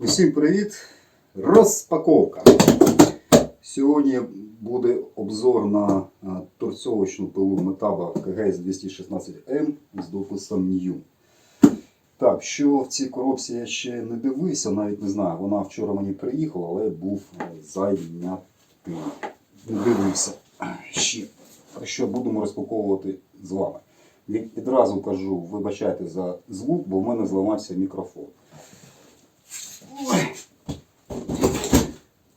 Усім привіт! Розпаковка. Сьогодні буде обзор на е, торцовочну пилу Metaba КГС 216М з дописом New. Так, що в цій коробці я ще не дивився, навіть не знаю. Вона вчора мені приїхала, але був е, зайнятий. Не дивився. Ще. Так що будемо розпаковувати з вами. Відразу кажу, вибачайте за звук, бо в мене зламався мікрофон. Ой.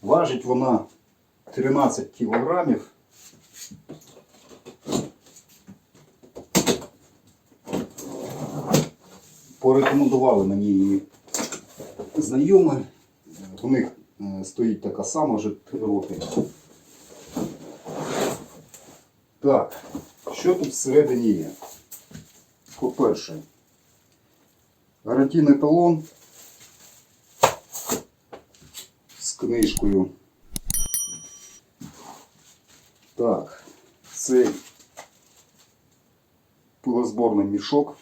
Важить вона 13 кілограмів. Порекомендували мені її знайомі. У них е, стоїть така сама вже 3 роки. Так, що тут всередині є? По-перше, гарантійний талон з книжкою. Так, це пилозборний мішок.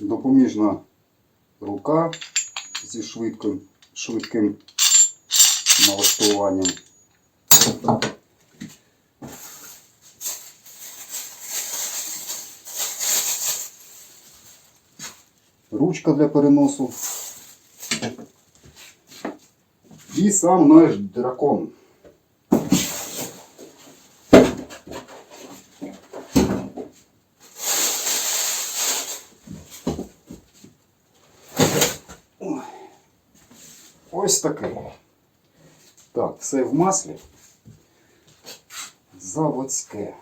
Допоміжна рука зі швидким, швидким налаштуванням. Ручка для переносу. І сам наш дракон. Ось такий. Так, все в маслі. Заводське.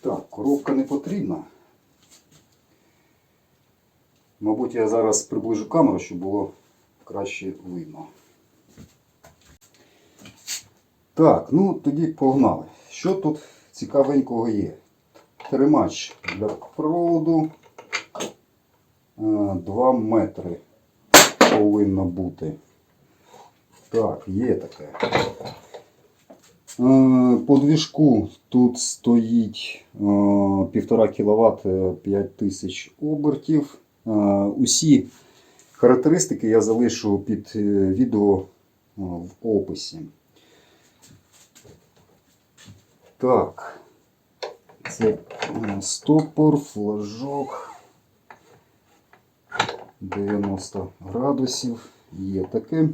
Так, коробка не потрібна. Мабуть, я зараз приближу камеру, щоб було краще видно. Так, ну тоді погнали. Що тут цікавенького є? Тримач для проводу 2 метри повинно бути. Так, є таке. Е, По двіжку тут стоїть е, 1,5 кВт 5000 обертів. Усі характеристики я залишу під е, відео е, в описі. Так, це е, стопор, флажок 90 градусів. Є таке.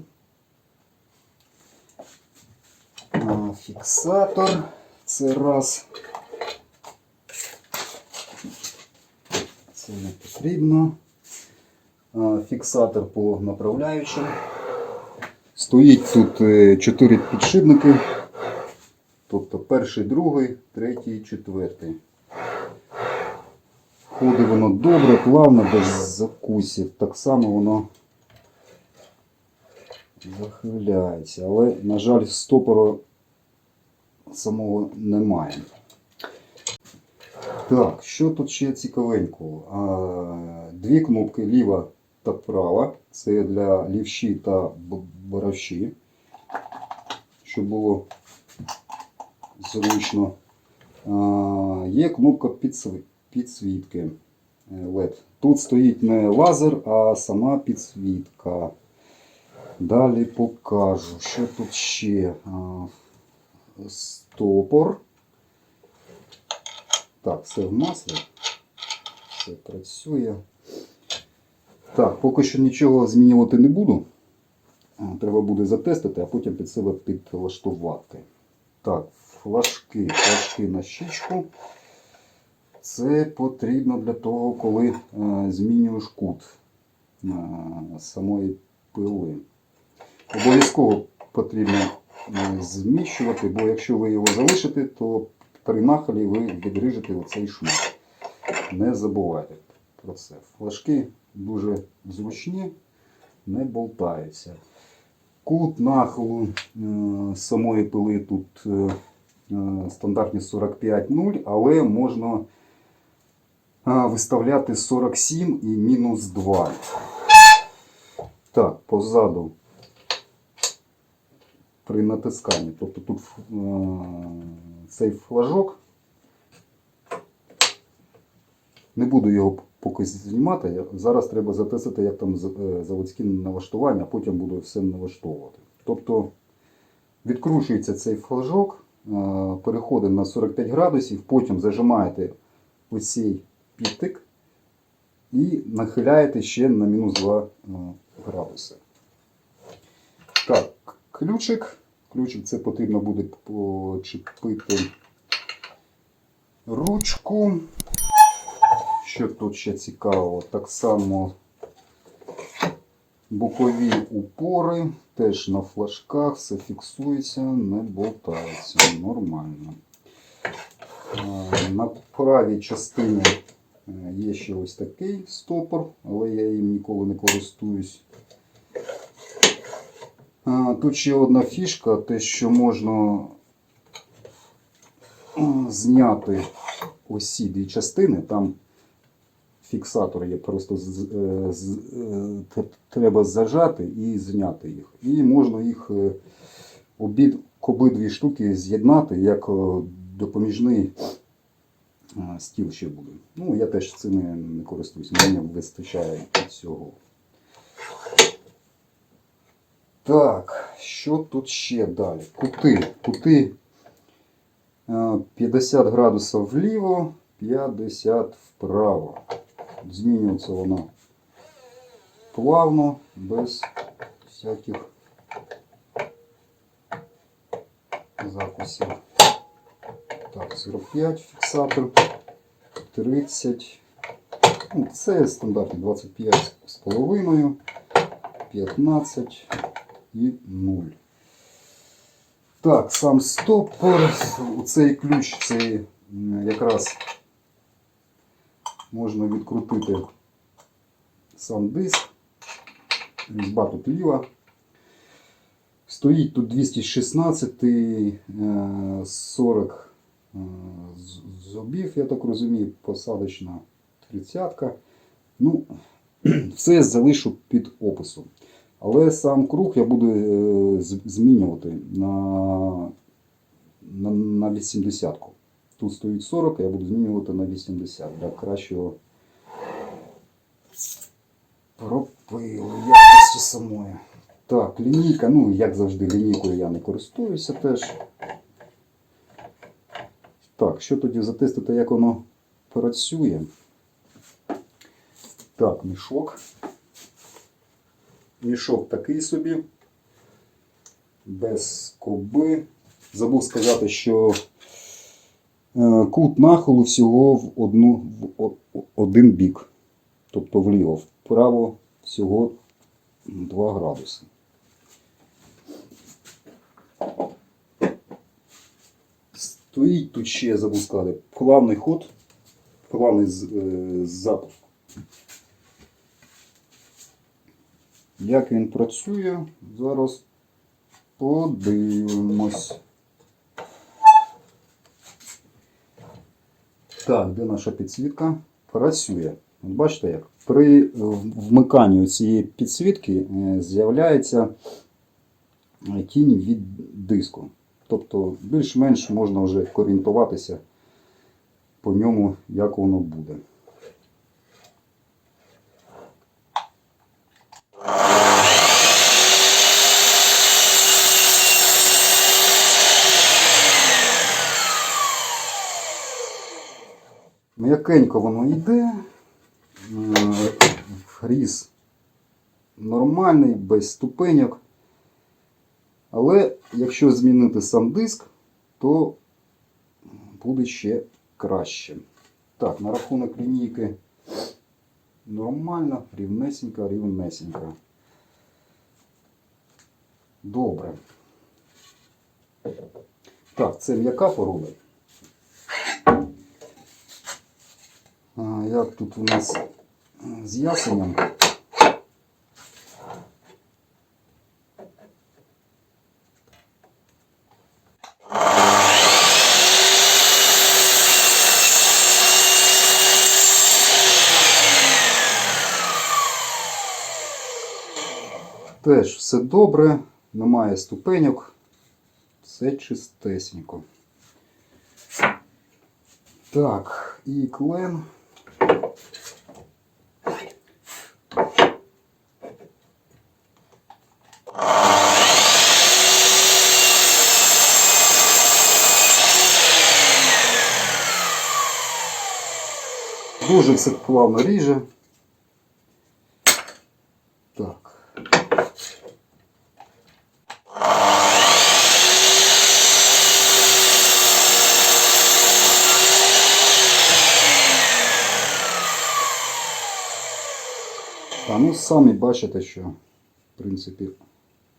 Фіксатор. Це раз. Це не потрібно. Фіксатор по направляючим. Стоїть тут 4 підшипники. Тобто перший, другий, третій, четвертий. Ходить воно добре, плавно, без закусів. Так само воно захиляється. Але, на жаль, стопору самого немає. Так, що тут ще цікавенького? Дві кнопки ліва та права. Це для лівші та б- Щоб було зручно. Є кнопка підсвітки е, LED. Тут стоїть не лазер, а сама підсвітка. Далі покажу, що тут ще. Стопор. Так, все в маслі. Все працює. Так, поки що нічого змінювати не буду. Треба буде затестити, а потім під себе підлаштувати. Так, флажки, флажки на щічку. Це потрібно для того, коли е, змінюєш кут е, самої пили. Обов'язково потрібно е, зміщувати, бо якщо ви його залишите, то при нахилі ви відріжете оцей шмат. Не забувайте про це. Флажки дуже зручні, не болтаються. Кут нахилу е, самої пили тут е, е, стандартні 45,0, але можна виставляти 47 і мінус 2. Так, позаду при натисканні. Тобто тут е, цей флажок. Не буду його поки знімати. Зараз треба затестити, як там е, заводські налаштування, а потім буду все налаштовувати. Тобто відкручується цей флажок, е, переходить на 45 градусів, потім зажимаєте оцей пітик і нахиляєте ще на мінус 2 е, градуси. Так, ключик. Ключик це потрібно буде почепити ручку. Що тут ще цікаво? Так само бокові упори теж на флажках, все фіксується, не болтається. Нормально. Е, На правій частині е, є ще ось такий стопор, але я їм ніколи не користуюсь. Тут ще одна фішка, те, що можна зняти ось дві частини. Там фіксатор є, просто з- е, з- е, треба зажати і зняти їх. І можна їх е, обід, обидві штуки з'єднати як е, допоміжний е, стіл ще буде. Ну, я теж цим не користуюсь, мені вистачає цього. Так, що тут ще далі? Кути. Кути е, 50 градусів вліво, 50 вправо. Змінюється вона плавно, без всяких закусів. Так, 45 фіксатор, 30. Ну, це стандартний 25 з половиною, 15 і 0. Так, сам стопор. Цей ключ це якраз можна відкрутити сам диск. Різьба тут ліва. Стоїть тут 216 е, 40 е, зубів, я так розумію, посадочна 30. Ну, все залишу під описом. Але сам круг я буду е, змінювати на, на, на 80. -ку. Тут стоїть 40, я буду змінювати на 80 для кращого пропилу якості самої. Так, лінійка, ну, як завжди, лінійкою я не користуюся теж. Так, що тоді затестити, як воно працює? Так, мішок. Мішок такий собі. Без скоби. Забув сказати, що е, кут нахилу всього в, одну, в один бік. Тобто вліво, вправо всього 2 градуси. Стоїть тут ще, забув сказати, плавний ход, плавний е, запуск. Як він працює, зараз подивимось. Так, де наша підсвітка? Працює. От Бачите як? При вмиканні цієї підсвітки е, з'являється е, тінь від диску. Тобто більш-менш можна вже орієнтуватися по ньому, як воно буде. М'якенько воно йде. Е, Різ нормальний, без ступеньок. Але якщо змінити сам диск, то буде ще краще. Так, на рахунок лінійки нормально, рівнесенька, рівнесенька. Добре. Так, це м'яка порода. А, Як тут у нас з ясенем? Теж все добре, немає ступеньок, все чистесенько. Так, і клен. Дуже все плавно ріже. Так. А ну самі бачите, що в принципі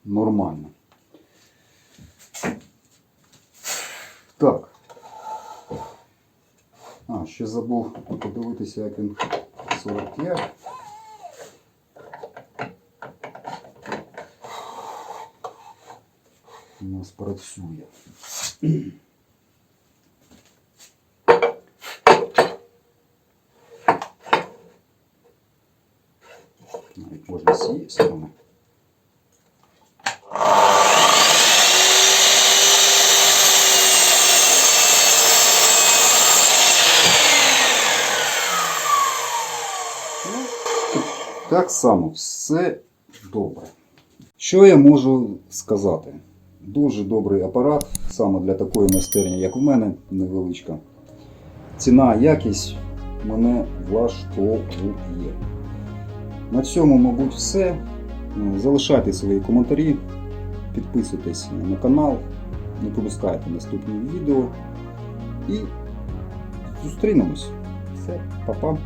нормально. Так. А, ще забув подивитися, як він 45. У нас працює. Навіть можна з сторони. Так само, все добре. Що я можу сказати? Дуже добрий апарат, саме для такої майстерні, як в мене, невеличка. Ціна, якість мене влаштовує. На цьому, мабуть, все. Залишайте свої коментарі, підписуйтесь на канал, не пропускайте наступні відео і зустрінемось. Все, па-па.